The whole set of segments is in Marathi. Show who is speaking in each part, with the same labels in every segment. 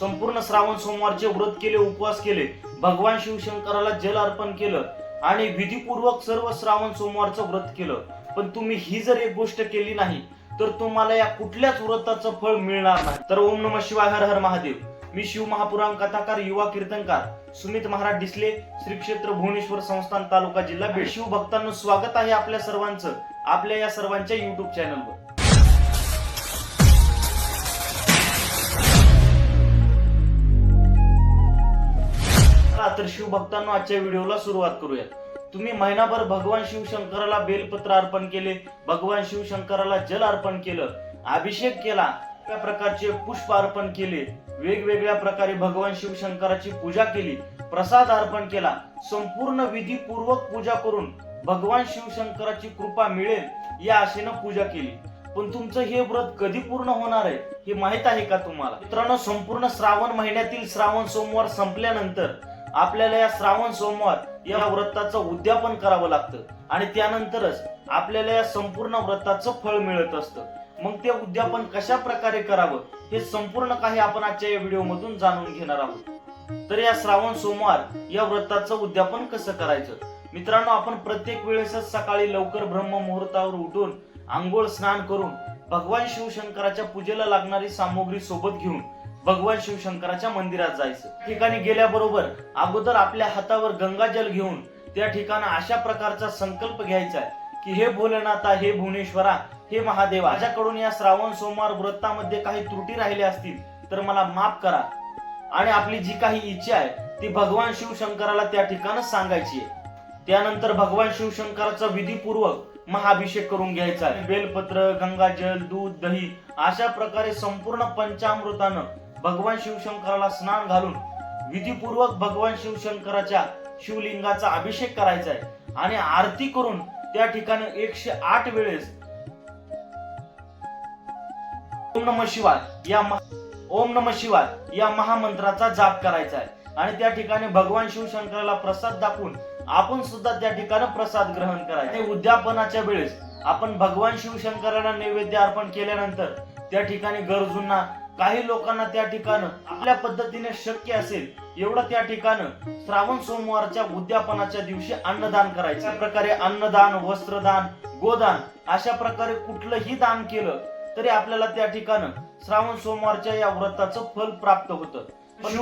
Speaker 1: संपूर्ण श्रावण सोमवारचे व्रत केले उपवास केले भगवान शिवशंकराला जल अर्पण केलं आणि विधीपूर्वक सर्व श्रावण सोमवारचं व्रत केलं. पण तुम्ही ही जर एक गोष्ट केली नाही तर तुम्हाला या कुठल्याच व्रताचं फळ मिळणार नाही. तर ओम नम शिवाय हर हर महादेव. मी शिव महापुराण कथाकार युवा कीर्तनकार सुमित महाराज डिसले श्री क्षेत्र भुवनेश्वर संस्थान तालुका जिल्हा शिव भक्तांना स्वागत आहे आपल्या सर्वांचं आपल्या या सर्वांच्या युट्यूब चॅनलवर तर शिव भक्तांनो आजच्या व्हिडिओला सुरुवात करूया तुम्ही महिनाभर भगवान शिवशंकराला बेलपत्र अर्पण केले भगवान शिवशंकराला जल अर्पण केलं अभिषेक केला त्या प्रकारचे पुष्प अर्पण केले वेगवेगळ्या प्रकारे भगवान शिवशंकराची पूजा केली प्रसाद अर्पण केला संपूर्ण विधीपूर्वक पूजा करून भगवान शिवशंकराची कृपा मिळेल या आशेनं पूजा केली. पण तुमचं हे व्रत कधी पूर्ण होणार आहे हे माहीत आहे का तुम्हाला? मित्रांनो संपूर्ण श्रावण महिन्यातील श्रावण सोमवार संपल्यानंतर आपल्याला या श्रावण सोमवार या व्रताचं उद्यापन करावं लागतं. आणि त्यानंतरच आपल्याला या संपूर्ण व्रताचं फळ मिळत असतं. मग ते उद्यापन कशा प्रकारे करावं हे संपूर्ण काही आपण आजच्या या व्हिडिओ मधून जाणून घेणार आहोत. तर या श्रावण सोमवार या व्रताचं उद्यापन कसं करायचं? मित्रांनो आपण प्रत्येक वेळेसच सकाळी लवकर ब्रह्म मुहूर्तावर उठून आंघोळ स्नान करून भगवान शिवशंकराच्या पूजेला लागणारी सामग्री सोबत घेऊन भगवान शिवशंकराच्या मंदिरात जायचं. ठिकाणी गेल्याबरोबर अगोदर आपल्या हातावर गंगाजल घेऊन त्या ठिकाणी अशा प्रकारचा संकल्प घ्यायचा आहे की हे भोलेनाथा हे भुवनेश्वरा हे महादेव माझ्याकडून या श्रावण सोमवार व्रतामध्ये काही त्रुटी राहिल्या असतील तर मला माफ करा. आणि आपली जी काही इच्छा आहे ती भगवान शिवशंकराला त्या ठिकाणी सांगायची आहे. त्यानंतर भगवान शिवशंकराचा विधीपूर्वक महाअभिषेक करून घ्यायचा बेलपत्र गंगाजल दूध दही अशा प्रकारे संपूर्ण पंचामृतानं भगवान शिवशंकराला स्नान घालून विधीपूर्वक भगवान शिवशंकराच्या शिवलिंगाचा अभिषेक करायचा आहे. आणि आरती करून त्या ठिकाणी एकशे आठ वेळेस ओम नम शिवाय या ओम नम शिवाय या महामंत्राचा जाप करायचा आहे. आणि त्या ठिकाणी भगवान शिवशंकराला प्रसाद दाखवून आपण सुद्धा त्या ठिकाणी प्रसाद ग्रहण करायचा उद्यापनाच्या वेळेस आपण भगवान शिवशंकराला नैवेद्य अर्पण केल्यानंतर त्या ठिकाणी गरजूंना काही लोकांना त्या ठिकाणं आपल्या पद्धतीने शक्य असेल एवढं त्या ठिकाणं श्रावण सोमवारच्या उद्यापनाच्या दिवशी अन्नदान करायचं. प्रकारे अन्नदान वस्त्रदान गोदान अशा प्रकारे कुठलंही दान केलं तरी आपल्याला त्या ठिकाणं श्रावण सोमवारच्या या व्रताचं फल प्राप्त होतं. पण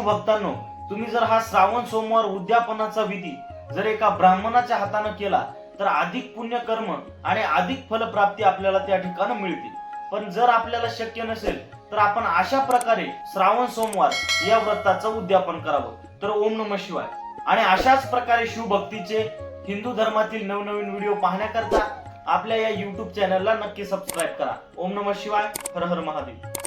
Speaker 1: तुम्ही जर हा श्रावण सोमवार उद्यापनाचा विधी जर एका ब्राह्मणाच्या हातानं केला तर अधिक पुण्यकर्म आणि अधिक फलप्राप्ती आपल्याला त्या ठिकाणी मिळतील. पण जर आपल्याला शक्य नसेल तर आपण अशा प्रकारे श्रावण सोमवार या व्रताचं उद्यापन करावं. तर ओम नम शिवाय. आणि अशाच प्रकारे शिवभक्तीचे हिंदू धर्मातील नवनवीन व्हिडिओ पाहण्याकरता आपल्या या युट्यूब चॅनलला नक्की सबस्क्राईब करा. ओम नम शिवाय. हर हर महादेव.